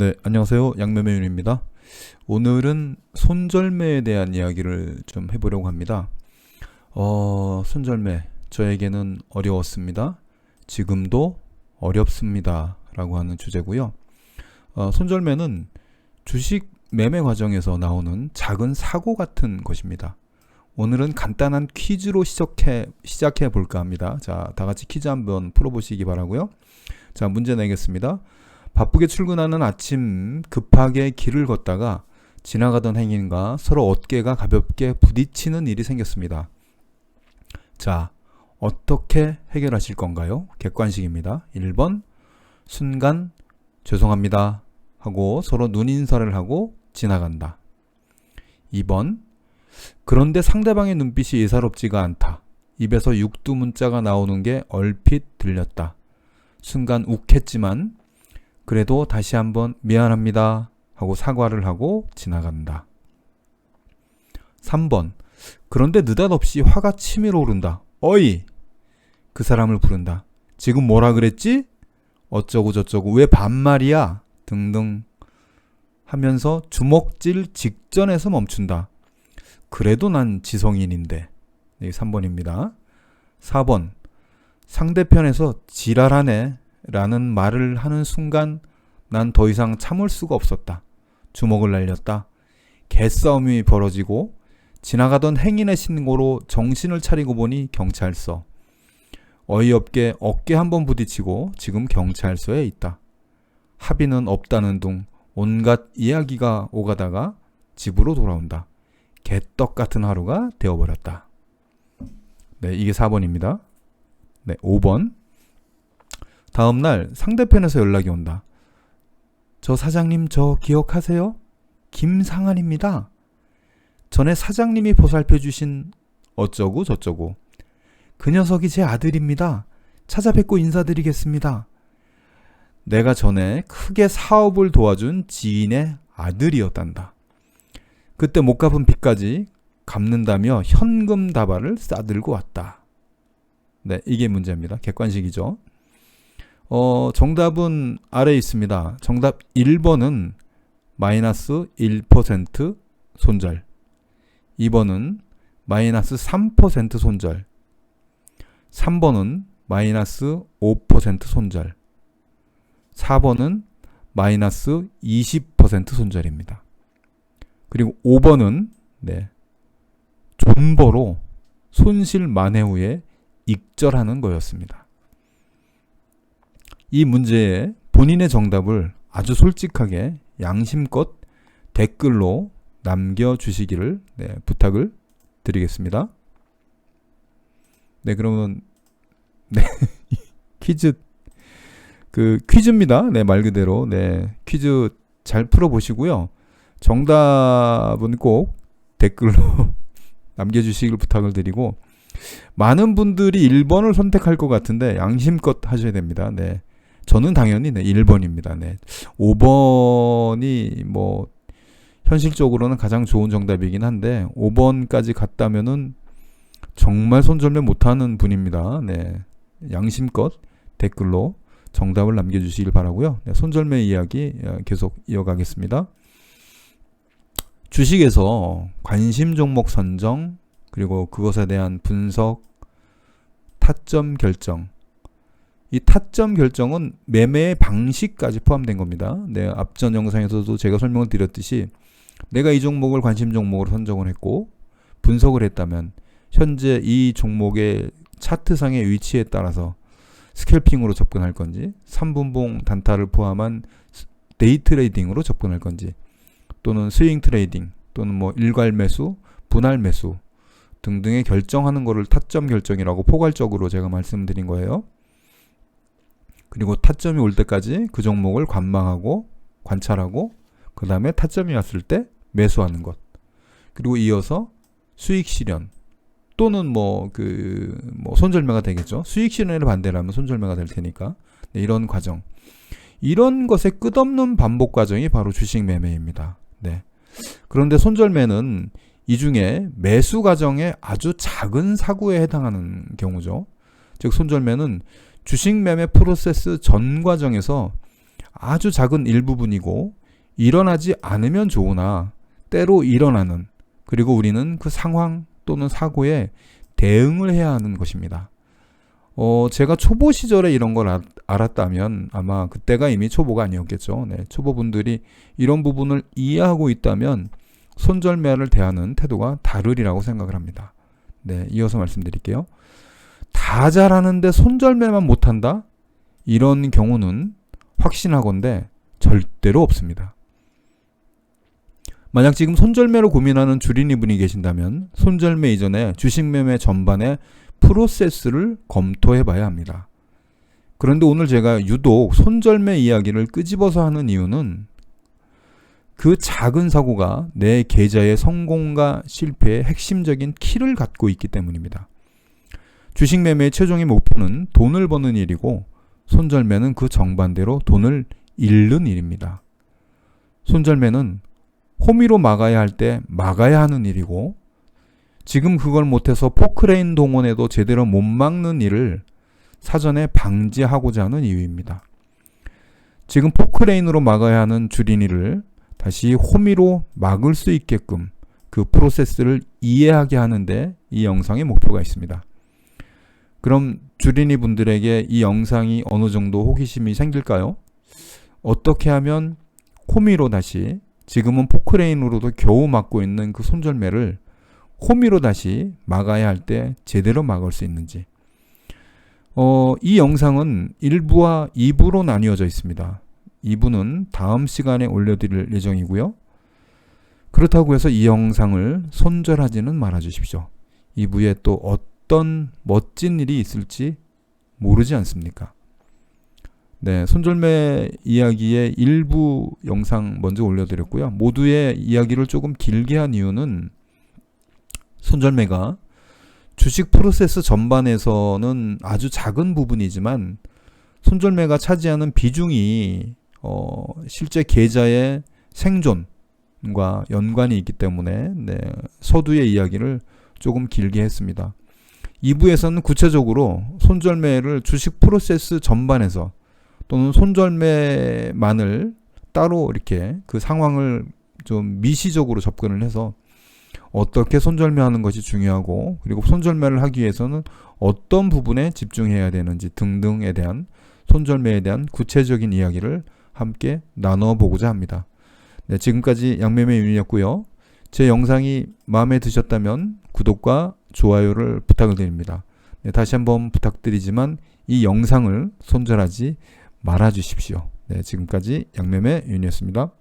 네, 안녕하세요. 양매매윤입니다. 오늘은 손절매에 대한 이야기를 좀 해보려고 합니다. 어, 손절매, 저에게는 어려웠습니다. 지금도 어렵습니다. 라고 하는 주제고요. 어, 손절매는 주식 매매 과정에서 나오는 작은 사고 같은 것입니다. 오늘은 간단한 퀴즈로 시작해, 시작해 볼까 합니다. 자, 다 같이 퀴즈 한번 풀어보시기 바라고요. 자, 문제 내겠습니다. 바쁘게 출근하는 아침 급하게 길을 걷다가 지나가던 행인과 서로 어깨가 가볍게 부딪히는 일이 생겼습니다. 자, 어떻게 해결하실 건가요? 객관식입니다. 1번, 순간, 죄송합니다. 하고 서로 눈인사를 하고 지나간다. 2번, 그런데 상대방의 눈빛이 예사롭지가 않다. 입에서 육두 문자가 나오는 게 얼핏 들렸다. 순간 욱했지만 그래도 다시 한번 미안합니다 하고 사과를 하고 지나간다. 3번. 그런데 느닷없이 화가 치밀어 오른다. 어이! 그 사람을 부른다. 지금 뭐라 그랬지? 어쩌고 저쩌고 왜 반말이야? 등등 하면서 주먹질 직전에서 멈춘다. 그래도 난 지성인인데. 이 3번입니다. 4번. 상대편에서 지랄하네 라는 말을 하는 순간 난 더 이상 참을 수가 없었다. 주먹을 날렸다. 개싸움이 벌어지고 지나가던 행인의 신고로 정신을 차리고 보니 경찰서. 어이없게 어깨 한 번 부딪히고 지금 경찰서에 있다. 합의는 없다는 둥 온갖 이야기가 오가다가 집으로 돌아온다. 개떡 같은 하루가 되어버렸다. 네, 이게 4번입니다. 네, 5번. 다음날 상대편에서 연락이 온다. 저 사장님 저 기억하세요? 김상한입니다. 전에 사장님이 보살펴 주신 어쩌고 저쩌고. 그 녀석이 제 아들입니다. 찾아뵙고 인사드리겠습니다. 내가 전에 크게 사업을 도와준 지인의 아들이었단다. 그때 못 갚은 빚까지 갚는다며 현금 다발을 싸들고 왔다. 네, 이게 문제입니다. 객관식이죠. 어, 정답은 아래에 있습니다. 정답 1번은 마이너스 1% 손절. 2번은 마이너스 3% 손절. 3번은 마이너스 5% 손절. 4번은 마이너스 20% 손절입니다. 그리고 5번은 네, 존버로 손실 만회 후에 익절하는 거였습니다. 이 문제에 본인의 정답을 아주 솔직하게 양심껏 댓글로 남겨주시기를 네, 부탁을 드리겠습니다. 네, 그러면 네 퀴즈 그 퀴즈입니다. 네, 말 그대로 네 퀴즈 잘 풀어보시고요. 정답은 꼭 댓글로 남겨주시길 부탁을 드리고 많은 분들이 1번을 선택할 것 같은데 양심껏 하셔야 됩니다. 네. 저는 당연히 네, 1번입니다. 네. 5번이 뭐 현실적으로는 가장 좋은 정답이긴 한데 5번까지 갔다면은 정말 손절매 못하는 분입니다. 네. 양심껏 댓글로 정답을 남겨주시길 바라고요. 네, 손절매 이야기 어, 계속 이어가겠습니다. 주식에서 관심 종목 선정 그리고 그것에 대한 분석, 타점 결정. 이 타점 결정은 매매의 방식까지 포함된 겁니다. 네, 앞전 영상에서도 제가 설명을 드렸듯이 내가 이 종목을 관심 종목으로 선정을 했고 분석을 했다면 현재 이 종목의 차트상의 위치에 따라서 스캘핑으로 접근할 건지 3분봉 단타를 포함한 데이 트레이딩으로 접근할 건지 또는 스윙 트레이딩 또는 뭐 일괄 매수, 분할 매수 등등의 결정하는 것을 타점 결정이라고 포괄적으로 제가 말씀드린 거예요. 그리고 타점이 올 때까지 그 종목을 관망하고 관찰하고 그 다음에 타점이 왔을 때 매수하는 것. 그리고 이어서 수익 실현 또는 뭐 그뭐 그 뭐 손절매가 되겠죠. 수익 실현을 반대라면 손절매가 될 테니까 네, 이런 과정. 이런 것의 끝없는 반복 과정이 바로 주식 매매입니다. 네. 그런데 손절매는 이 중에 매수 과정의 아주 작은 사고에 해당하는 경우죠. 즉 손절매는 주식 매매 프로세스 전 과정에서 아주 작은 일부분이고 일어나지 않으면 좋으나 때로 일어나는 그리고 우리는 그 상황 또는 사고에 대응을 해야 하는 것입니다. 어, 제가 초보 시절에 이런 걸 알- 알았다면 아마 그때가 이미 초보가 아니었겠죠. 네, 초보분들이 이런 부분을 이해하고 있다면 손절매를 대하는 태도가 다르리라고 생각을 합니다. 네, 이어서 말씀드릴게요. 다 잘하는데 손절매만 못한다? 이런 경우는 확신하건대 절대로 없습니다. 만약 지금 손절매로 고민하는 주린이 분이 계신다면 손절매 이전에 주식매매 전반의 프로세스를 검토해 봐야 합니다. 그런데 오늘 제가 유독 손절매 이야기를 끄집어서 하는 이유는 그 작은 사고가 내 계좌의 성공과 실패의 핵심적인 키를 갖고 있기 때문입니다. 주식 매매의 최종의 목표는 돈을 버는 일이고 손절매는 그 정반대로 돈을 잃는 일입니다. 손절매는 호미로 막아야 할 때 막아야 하는 일이고 지금 그걸 못해서 포크레인 동원에도 제대로 못 막는 일을 사전에 방지하고자 하는 이유입니다. 지금 포크레인으로 막아야 하는 주린이를 다시 호미로 막을 수 있게끔 그 프로세스를 이해하게 하는데 이 영상의 목표가 있습니다. 그럼 주린이 분들에게 이 영상이 어느 정도 호기심이 생길까요? 어떻게 하면 호미로 다시 지금은 포크레인으로도 겨우 막고 있는 그 손절매를 호미로 다시 막아야 할 때 제대로 막을 수 있는지. 어, 이 영상은 1부와 2부로 나뉘어져 있습니다. 2부는 다음 시간에 올려드릴 예정이고요. 그렇다고 해서 이 영상을 손절하지는 말아 주십시오. 2부에 또 어떤 멋진 일이 있을지 모르지 않습니까? 네, 손절매 이야기의 일부 영상 먼저 올려드렸고요. 모두의 이야기를 조금 길게 한 이유는 손절매가 주식 프로세스 전반에서는 아주 작은 부분이지만 손절매가 차지하는 비중이 어, 실제 계좌의 생존과 연관이 있기 때문에 네, 서두의 이야기를 조금 길게 했습니다. 2부에서는 구체적으로 손절매를 주식 프로세스 전반에서 또는 손절매만을 따로 이렇게 그 상황을 좀 미시적으로 접근을 해서 어떻게 손절매하는 것이 중요하고 그리고 손절매를 하기 위해서는 어떤 부분에 집중해야 되는지 등등에 대한 손절매에 대한 구체적인 이야기를 함께 나눠 보고자 합니다. 네, 지금까지 양매매 윤이었고요. 제 영상이 마음에 드셨다면 구독과 좋아요를 부탁을 드립니다. 네, 다시 한번 부탁드리지만 이 영상을 손절하지 말아 주십시오. 네, 지금까지 양매매 윤이었습니다.